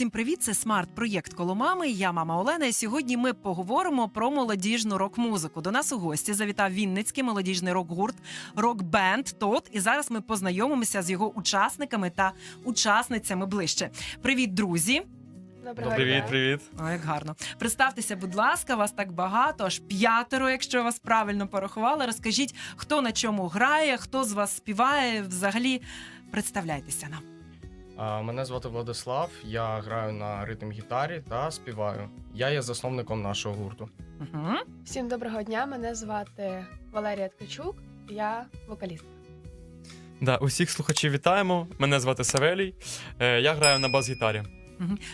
Всім привіт! Це смарт-проєкт коло мами. Я мама Олена. І сьогодні ми поговоримо про молодіжну рок-музику. До нас у гості завітав Вінницький молодіжний рок-гурт рок-бенд Тот. І зараз ми познайомимося з його учасниками та учасницями ближче. Привіт, друзі! Доброго Привіт, привіт. О, як гарно. Представтеся, будь ласка, вас так багато, аж п'ятеро, якщо вас правильно порахували. Розкажіть, хто на чому грає, хто з вас співає. Взагалі, представляйтеся нам. Мене звати Владислав. Я граю на ритм гітарі та співаю. Я є засновником нашого гурту. Угу. Всім доброго дня. Мене звати Валерія Ткачук. Я вокалістка. Да, усіх слухачів вітаємо. Мене звати Савелій. Е, я граю на бас-гітарі.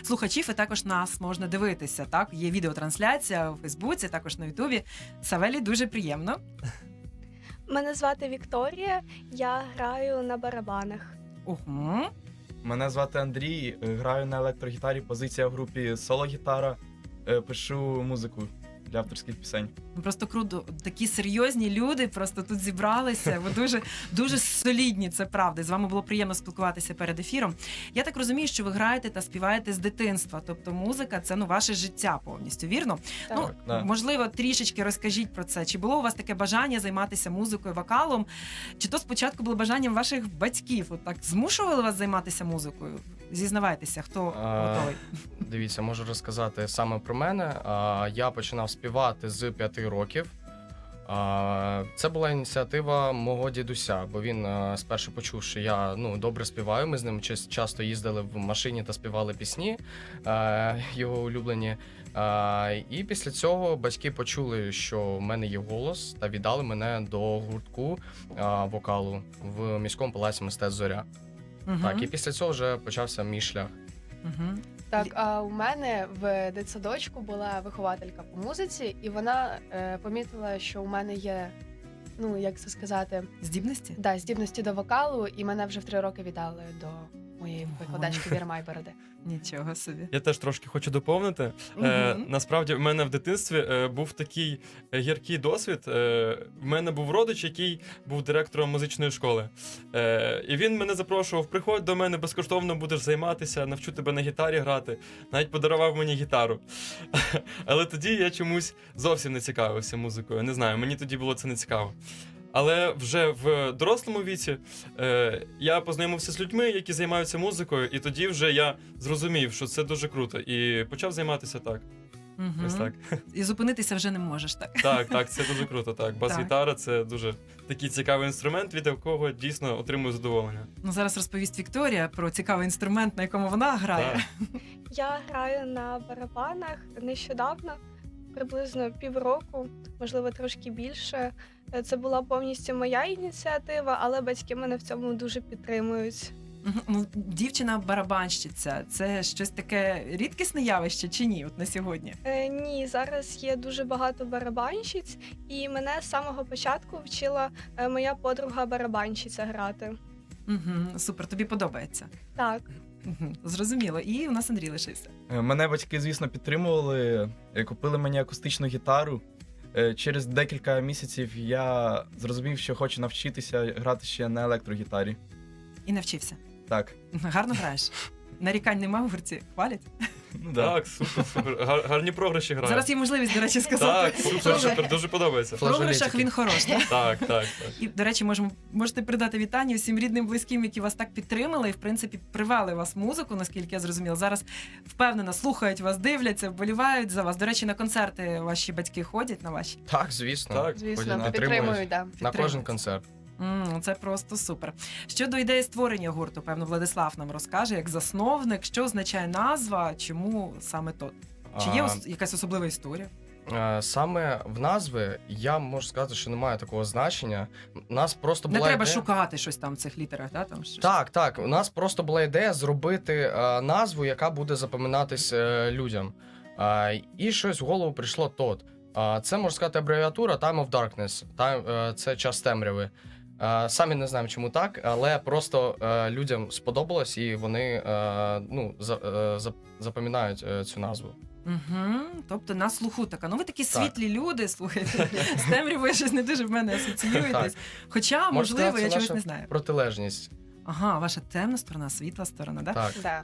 Слухачів і також нас можна дивитися. Так, є відеотрансляція у Фейсбуці, також на Ютубі. Савелі дуже приємно. Мене звати Вікторія, я граю на барабанах. Угу. Мене звати Андрій, граю на електрогітарі, позиція в групі соло-гітара, е, пишу музику для авторських пісень. Просто круто. Такі серйозні люди просто тут зібралися. Ви дуже дуже солідні, це правда. З вами було приємно спілкуватися перед ефіром. Я так розумію, що ви граєте та співаєте з дитинства. Тобто музика це ну ваше життя повністю. Вірно? Так. Ну да. можливо, трішечки розкажіть про це. Чи було у вас таке бажання займатися музикою, вокалом? Чи то спочатку було бажанням ваших батьків? От так змушували вас займатися музикою? Зізнавайтеся, хто А, готовий. Дивіться, можу розказати саме про мене. А, Я починав співати з 5 років. Це була ініціатива мого дідуся, бо він спершу почув, що я ну добре співаю. Ми з ним час- часто їздили в машині та співали пісні а, його улюблені. І після цього батьки почули, що в мене є голос, та віддали мене до гуртку вокалу в міському палаці мистецтв Зоря. Мгм. Так, і після цього вже почався мій шлях. Мгм. Так, а у мене в дитсадочку була вихователька по музиці, і вона е, помітила, що у мене є, ну як це сказати, Здібності? да, здібності до вокалу, і мене вже в три роки віддали до моєї викладачки Віри Майбороди. Нічого собі. Я теж трошки хочу доповнити. Е, насправді, в мене в дитинстві е, був такий е, гіркий досвід. Е, в мене був родич, який був директором музичної школи. Е, і він мене запрошував: приходь до мене безкоштовно будеш займатися, навчу тебе на гітарі грати. Навіть подарував мені гітару. Але тоді я чомусь зовсім не цікавився музикою. Не знаю, мені тоді було це не цікаво. Але вже в дорослому віці е, я познайомився з людьми, які займаються музикою, і тоді вже я зрозумів, що це дуже круто, і почав займатися так. Мгм. Ось так. І зупинитися вже не можеш, так? Так, так, це дуже круто. Так, бас-гітара це дуже такий цікавий інструмент, від якого дійсно отримую задоволення. Ну зараз розповість Вікторія про цікавий інструмент, на якому вона грає. Так. Я граю на барабанах нещодавно, приблизно півроку, можливо, трошки більше. Е, Це була повністю моя ініціатива, але батьки мене в цьому дуже підтримують. Ну, дівчина барабанщиця це щось таке рідкісне явище чи ні? От на сьогодні. Е, ні, зараз є дуже багато барабанщиць, і мене з самого початку вчила е, моя подруга барабанщиця грати. Угу. Супер, тобі подобається. Так, Угу. Зрозуміло. І у нас Андрій лишився. Е, Мене батьки, звісно, підтримували, е, купили мені акустичну гітару. Е, Через декілька місяців я зрозумів, що хочу навчитися грати ще на електрогітарі. І навчився. Так. Гарно граєш. Нарікань нема в гурті. Хвалять. Ну, да. Так, супер, супер. Гар, гарні програші грають. Зараз є можливість, до речі, сказати. Так, супер, супер, дуже подобається. В програшах він хороший. так? Так, так, так. І, до речі, можемо можете передати вітання всім рідним, близьким, які вас так підтримали і, в принципі, привели вас в музику, наскільки я зрозуміла. Зараз впевнено слухають вас, дивляться, вболівають за вас. До речі, на концерти ваші батьки ходять на ваші. Так, звісно. Так, Звісно, Підтримують. підтримують. Да. На кожен концерт. М, Це просто супер. Щодо ідеї створення гурту, певно, Владислав нам розкаже як засновник, що означає назва, чому саме то. Чи є А, ос- якась особлива історія? Е, Саме в назви я можу сказати, що немає такого значення. У нас просто Не була треба ідея... шукати щось там в цих літерах, да? там щось. Так, так. У нас просто була ідея зробити е, назву, яка буде запам'ятатись е, людям. Е, і щось в голову прийшло тот. Е, це можна сказати абревіатура Time of Darkness. Time, е, це час темряви. Е, самі не знаємо, чому так, але просто е, людям сподобалось, і вони е, ну, за, за- запам'ятають цю назву. Угу. Тобто на слуху така. Ну ви такі Так. світлі люди, слухайте. З темрявою щось не дуже в мене асоціюєтесь. Хоча, можливо, сказати, я чогось не знаю. Протилежність. Ага, ваша темна сторона, світла сторона, да? Так. Да.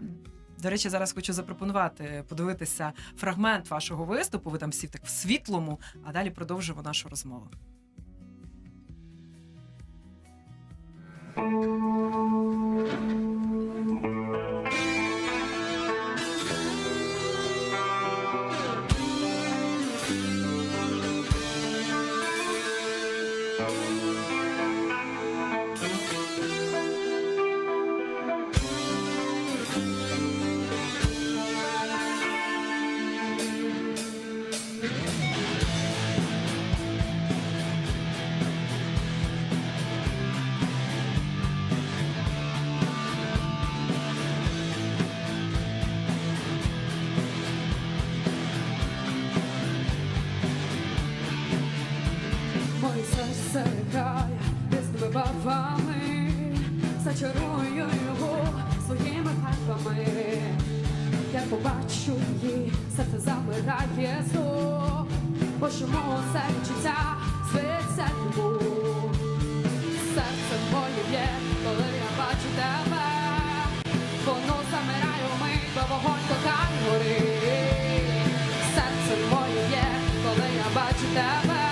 До речі, зараз хочу запропонувати подивитися фрагмент вашого виступу. Ви там всі так в світлому, а далі продовжимо нашу розмову. Моє зачарую його своїми фарбами. Я побачу її, серце замирає знов, бо чому це відчуття зветься любов. Серце моє б'є, коли я бачу тебе, воно замирає у мить, бо вогонь кохань горить. Серце моє б'є, коли я бачу тебе.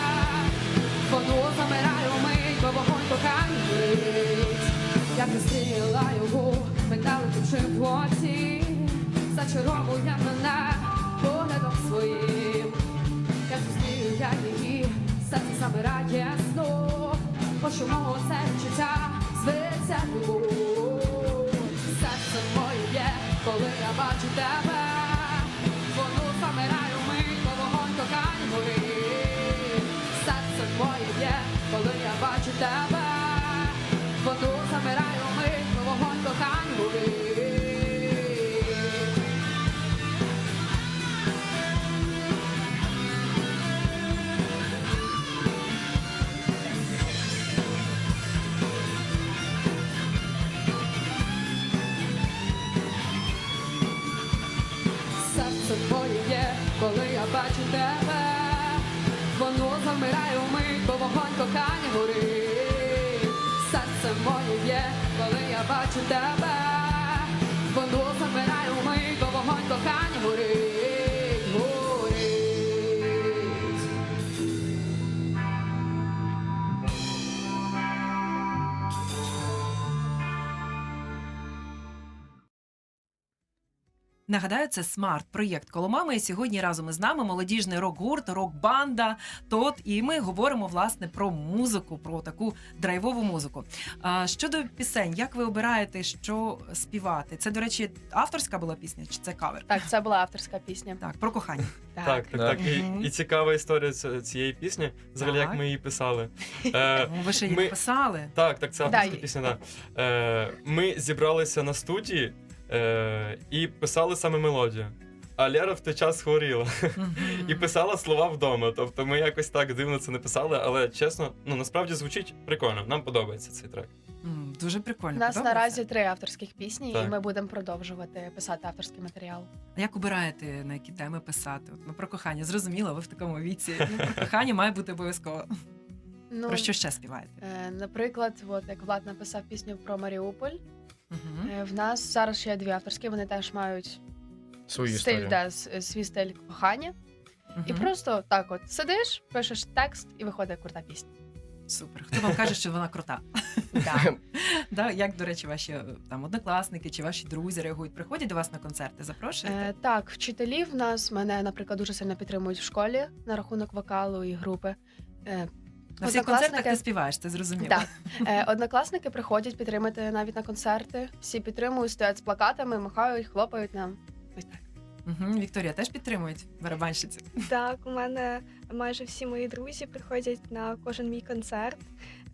Воно замирає у мить, бо вогонь кохань горить. Я зустріла його, метали в животі, зачаровує мене бачу тебе, воно замирає у мить, бо вогонь кохання горить, Нагадаю, це смарт-проєкт коло мами. І сьогодні разом із нами молодіжний рок-гурт, рок-банда ТОТ. І ми говоримо власне про музику, про таку драйвову музику. А, щодо пісень, як ви обираєте, що співати? Це, до речі, авторська була пісня, чи це кавер? Так, це була авторська пісня. Так, про кохання. Так, так, так. І, і цікава історія цієї пісні, взагалі, як ми її писали. Е, ви ще її ми- написали. Так, так, це авторська пісня. Да. Е, ми зібралися на студії е, і писали саме мелодію. А Лера в той час хворіла і писала слова вдома. Тобто ми якось так дивно це не писали, але чесно, ну насправді звучить прикольно. Нам подобається цей трек. М, Дуже прикольно. У нас подобається? наразі три авторських пісні, Так. і ми будемо продовжувати писати авторський матеріал. А як обираєте на які теми писати? От, ну про кохання, зрозуміло, ви в такому віці. Ну, про кохання має бути обов'язково. Ну, Про що ще співаєте? е, наприклад, от як Влад написав пісню про Маріуполь. Мгм. е, В нас зараз ще є дві авторські, вони теж мають Свою стиль, історію. да, с- свій стиль кохання. І просто так от сидиш, пишеш текст і виходить крута пісня. Супер. Хто вам каже, що вона крута? Да. Да, як, до речі, ваші е, там однокласники чи ваші друзі реагують? Приходять до вас на концерти, запрошуєте? Е, так, вчителі в нас мене, наприклад, дуже сильно підтримують в школі на рахунок вокалу і групи. Е, на всіх концертах ти співаєш, це зрозуміло. Так. Е, однокласники приходять підтримати навіть на концерти. Всі підтримують, стоять з плакатами, махають, хлопають нам. Ось так. Угу. Вікторія теж підтримують барабанщиці. Так, у мене майже всі мої друзі приходять на кожен мій концерт,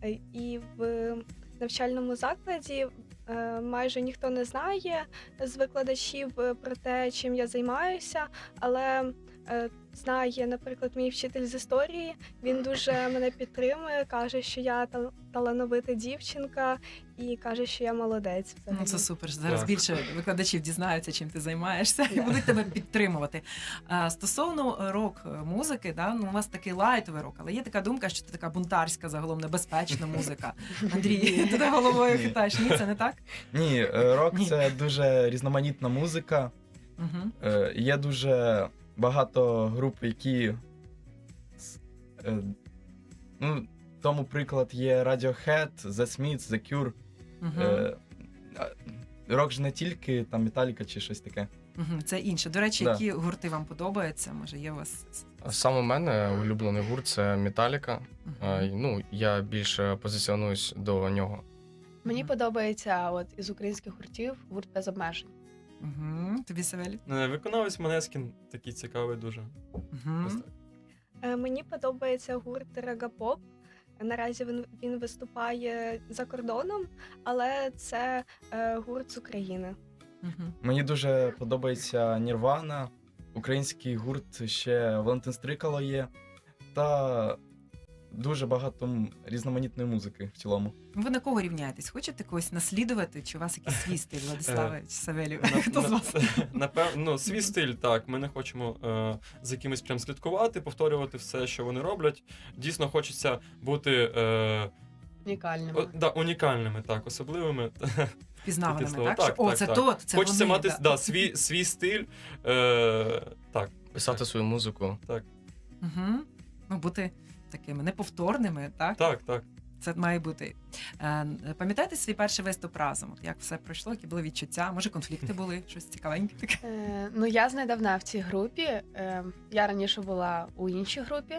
Е, і в навчальному закладі е, майже ніхто не знає з викладачів е, про те, чим я займаюся, але знає, наприклад, мій вчитель з історії. Він дуже мене підтримує, каже, що я тал- талановита дівчинка, і каже, що я молодець. Ну, це супер. Зараз Так. більше викладачів дізнаються, чим ти займаєшся, і будуть тебе підтримувати. А, стосовно рок-музики, да, ну, у вас такий лайтовий рок, але є така думка, що це така бунтарська, загалом небезпечна музика. Андрій, ти так головою Ні. хитаєш. Ні, це не так? Ні, е, рок Ні. це дуже різноманітна музика. Угу. Е, Є дуже багато груп, які. е, Ну, тому приклад є Radiohead, The Smiths, The Cure. Угу. Е, Рок ж не тільки там Металіка чи щось таке. Це інше. До речі, Да. які гурти вам подобаються? Може, є у вас. Саме в мене улюблений гурт це Металіка. Мгм. Ну, я більше позиціонуюсь до нього. Мені Мгм. подобається от із українських гуртів гурт без обмежень. Угу. Тобі Савелі? Е, Виконавець Манескін такий цікавий дуже. Угу. Так. Е, Мені подобається гурт Регапоп. Наразі він, він виступає за кордоном, але це е, гурт з України. Угу. Мені дуже подобається Нірвана, український гурт ще Валентин Стрикало є. Та дуже багато різноманітної музики в цілому. Ви на кого рівняєтесь? Хочете когось наслідувати? Чи у вас якийсь свій стиль, Владиславе чи Савелі? На- Хто з вас? Напевно, ну, свій стиль, так. Ми не хочемо е, за кимось прям слідкувати, повторювати все, що вони роблять. Дійсно, хочеться бути е, Унікальними. о, да, унікальними, так, особливими. Впізнаваними, слово. так? Так, Що, О, так, це так. тот, це хочеться вони, мати да, свій, свій стиль. Е, так, Писати свою музику. Угу. Ну, бути такими неповторними, так? так, так. Це має бути. Е, пам'ятаєте свій перший виступ разом? От як все пройшло, які були відчуття? Може, конфлікти були, щось цікавеньке таке? Е, ну, я знедавна в цій групі. Е, я раніше була у іншій групі.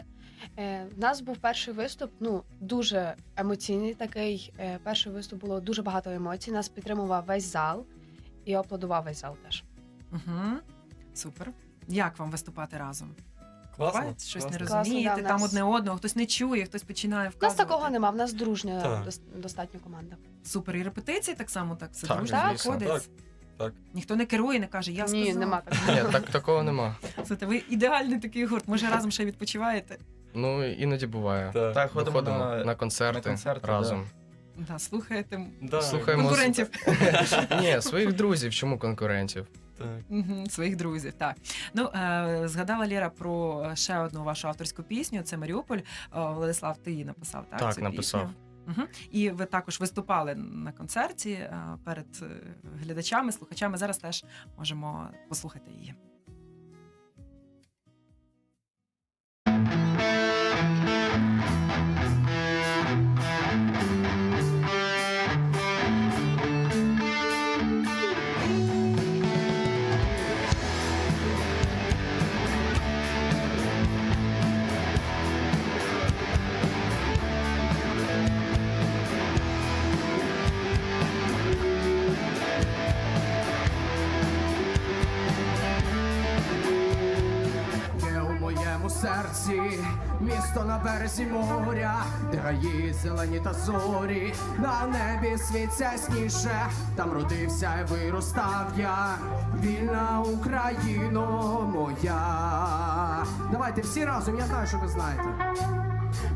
Е, в нас був перший виступ, ну дуже емоційний такий. Е, перший виступ було дуже багато емоцій. Нас підтримував весь зал і аплодував весь зал теж. Угу. Супер. Як вам виступати разом? Класно. Щось класно. не Класно, розумієте, да, в там нас- одне одного, хтось не чує, хтось починає У нас вказувати. такого нема, в нас дружня Так. дос- достатньо команда. Супер. І репетиції так само так все Так, дружно звісно. виходить. Так, так. Ніхто не керує, не каже, я Ні, сказав. нема такого. Ні, так такого нема. Слухайте, ви ідеальний такий гурт. Може, разом ще відпочиваєте? Ну іноді буває. Так. Так, ходимо Виходимо на, на, концерти, на концерти, разом. Да, слухаєте Да, Слухаємо конкурентів. Ні, своїх друзів, чому конкурентів? Так. Своїх друзів, так. Ну, е, згадала Ліра про ще одну вашу авторську пісню. Це Маріуполь. Е, Владислав, ти її написав, так? Так, цю написав. пісню? Угу. І ви також виступали на концерті е, перед е, глядачами, слухачами. Зараз теж можемо послухати її. Серці місто на березі моря, де гаї зелені та зорі, на небі світ сясніше, там родився і виростав я, вільна Україно моя. Давайте всі разом, я знаю, що ви знаєте.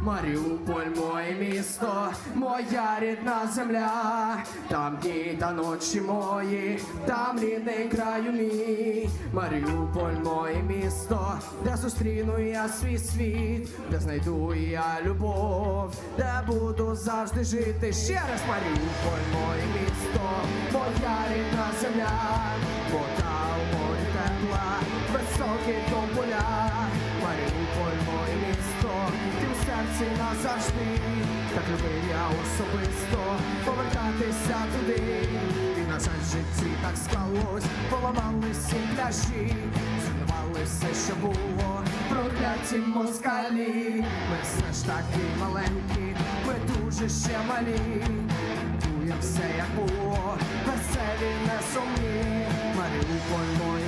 Маріуполь, моє місто, моя рідна земля, там дні та ночі мої, там рідний краю мій, Маріуполь, моє місто, де зустріну я свій світ, де знайду я любов, де буду завжди жити. Ще раз Маріуполь, моє місто, моя рідна земля, вода у морі тепла, високий тополя, Маріуполь, моє місто, ти в серці назавжди, так любив я особисто повертатися туди. І на жаль, житті так склалось, поламалися пляжі, зруйнували все, що було, прокляті москалі. Ми все ж таки маленькі, ми дуже ще малі. Дує все, як було, веселі, не сумні. Маріуполь, моє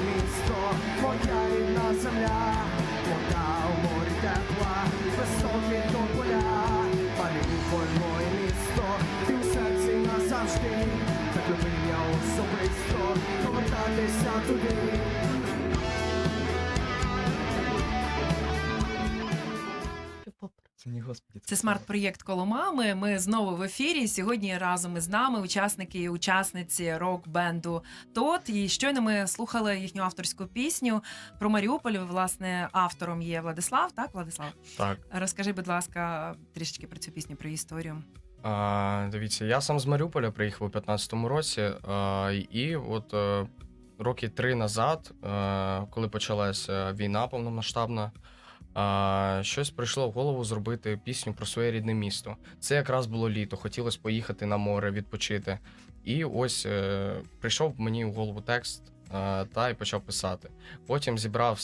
так любив я особисто повертатися туди. Це господі. Це смарт-проєкт коло мами. Ми знову в ефірі. Сьогодні разом із нами учасники і учасниці рок-бенду ТОТ. І щойно ми слухали їхню авторську пісню про Маріуполь. Власне, автором є Владислав. Так, Владислав, Так. розкажи, будь ласка, трішечки про цю пісню, про історію. Дивіться, я сам з Маріуполя приїхав у 15-му році, і от е, роки три назад, е, коли почалася війна повномасштабна, щось прийшло в голову зробити пісню про своє рідне місто. Це якраз було літо, хотілося поїхати на море, відпочити. І ось е, прийшов мені в голову текст. Та й почав писати. Потім зібрав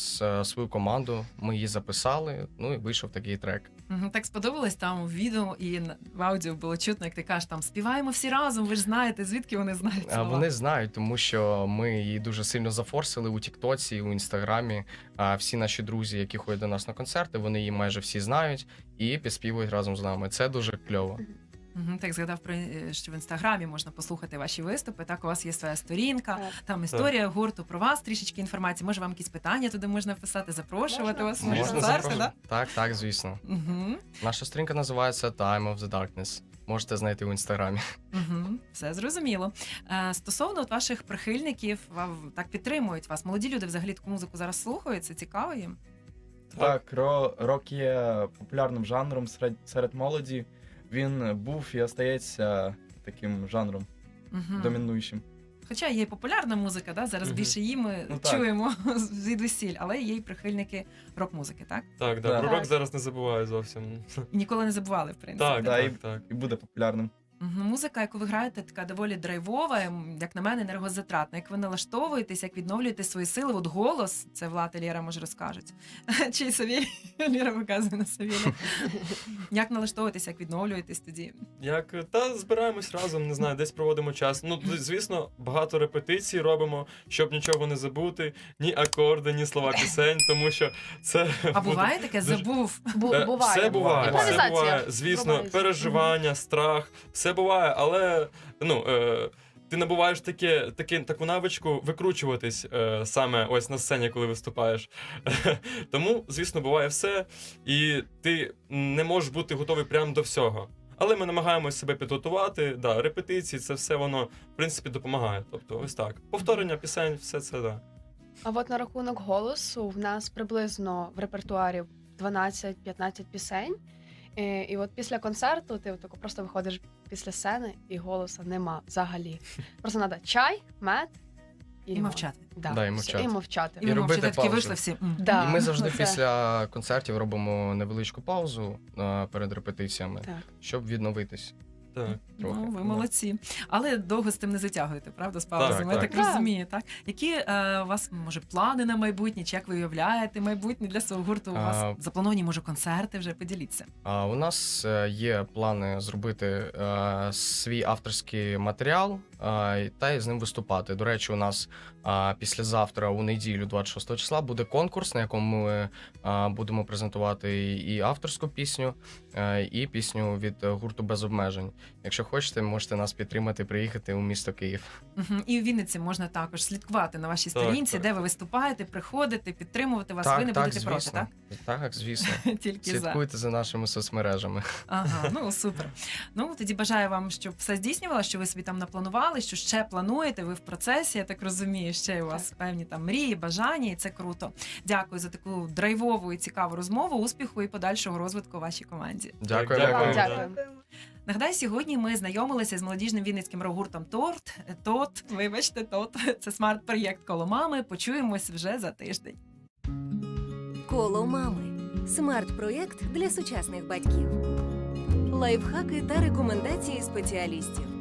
свою команду, ми її записали. Ну і вийшов такий трек. Так сподобалось там у відео і в аудіо було чутно, як ти кажеш, там співаємо всі разом. Ви ж знаєте, звідки вони знають А слова? Вони знають, тому що ми її дуже сильно зафорсили у Тіктоці, у інстаграмі. А всі наші друзі, які ходять до нас на концерти, вони її майже всі знають і підспівують разом з нами. Це дуже кльово. Мгм, Так згадав про е, що в інстаграмі можна послухати ваші виступи. Так, у вас є своя сторінка, Так. там історія гурту про вас, трішечки інформації. Може, вам якісь питання туди можна писати, запрошувати Можна. вас на Можна запрошувати. да? Так, так, звісно. Угу. Наша сторінка називається Time of the Darkness. Можете знайти в інстаграмі. Угу. Все зрозуміло. Е, стосовно от ваших прихильників, вам так підтримують вас. Молоді люди взагалі таку музику зараз слухають. Це цікаво їм. Так, рок є популярним жанром серед, серед молоді. Він був і остається таким жанром Угу. домінуючим. Хоча є і популярна музика, да? зараз Мгм. більше її ми Ну, так. чуємо звідусіль, але є й прихильники рок-музики, так? Так, да, Так. про рок зараз не забуваю зовсім. І ніколи не забували, в принципі. Так, Да, і- так, так. І буде популярним. Мгм. Музика, яку ви граєте, така доволі драйвова, ем, як на мене, енергозатратна. Як ви налаштовуєтесь, як відновлюєте свої сили, от голос, це Влад і Лєра, може, розкажуть. Чи Савіль? Лєра показує на Савілі. Як налаштовуєтесь, як відновлюєтесь тоді? Як та збираємось разом, не знаю, десь проводимо час. Ну, т- звісно, багато репетицій робимо, щоб нічого не забути, ні акорди, ні слова пісень, тому що це А буде- буває таке дуже- забув? Бу- Е, буває. Все буває, все Імпровізація. буває. Звісно, Буває. переживання, страх, все буває, але ну. Е, ти набуваєш таке, таке, таку навичку викручуватись е, саме ось на сцені, коли виступаєш. Тому, звісно, буває все, і ти не можеш бути готовий прямо до всього. Але ми намагаємося себе підготувати. Да, репетиції, це все воно в принципі допомагає. Тобто, ось так. Повторення пісень, все це да. А от на рахунок голосу в нас приблизно в репертуарі 12-15 пісень. Е, І от після концерту ти отако просто виходиш після сцени, і голоса нема взагалі. Просто треба чай, мед і, І мовчати. Да, Да, і все, мовчати. І мовчати. І, І робити мовчите, такі паузу. вийшли всі. м. Да. І ми завжди це- після концертів робимо невеличку паузу е, перед репетиціями, Так. щоб відновитись. Так. Трохи. Ну, ви молодці. Але довго з тим не затягуєте, правда? З паузами, я так. так Так. розумію. Так? Які е, у вас, може, плани на майбутнє, чи як ви уявляєте майбутнє для свого гурту? У вас А, заплановані, може, концерти вже поділіться. А у нас е, є плани зробити е, свій авторський матеріал та й з ним виступати. До речі, у нас післязавтра, у неділю, 26 числа, буде конкурс, на якому ми будемо презентувати і, авторську пісню, е, і пісню від гурту без обмежень. Якщо хочете, можете нас підтримати, приїхати у місто Київ. І в Вінниці можна також слідкувати на вашій Так, сторінці, так. де ви виступаєте, приходите, підтримувати вас. ви не так, будете проти, звісно. так? Так, звісно. Тільки. Слідкуйте за нашими соцмережами. Ага, ну супер. Ну тоді бажаю вам, щоб все здійснювалося, що ви собі там напланували, що ще плануєте. Ви в процесі, я так розумію. Ще у вас певні там мрії, бажання, і це круто. Дякую за таку драйвову і цікаву розмову. Успіху і подальшого розвитку вашій команді. Дякую. Так, дякую. дякую. Нагадаю, сьогодні ми знайомилися з молодіжним вінницьким рок-гуртом Торт. Тот, вибачте, тот. Це смарт-проєкт коло мами. Почуємось вже за тиждень. Коло мами смарт-проєкт для сучасних батьків. Лайфхаки та рекомендації спеціалістів.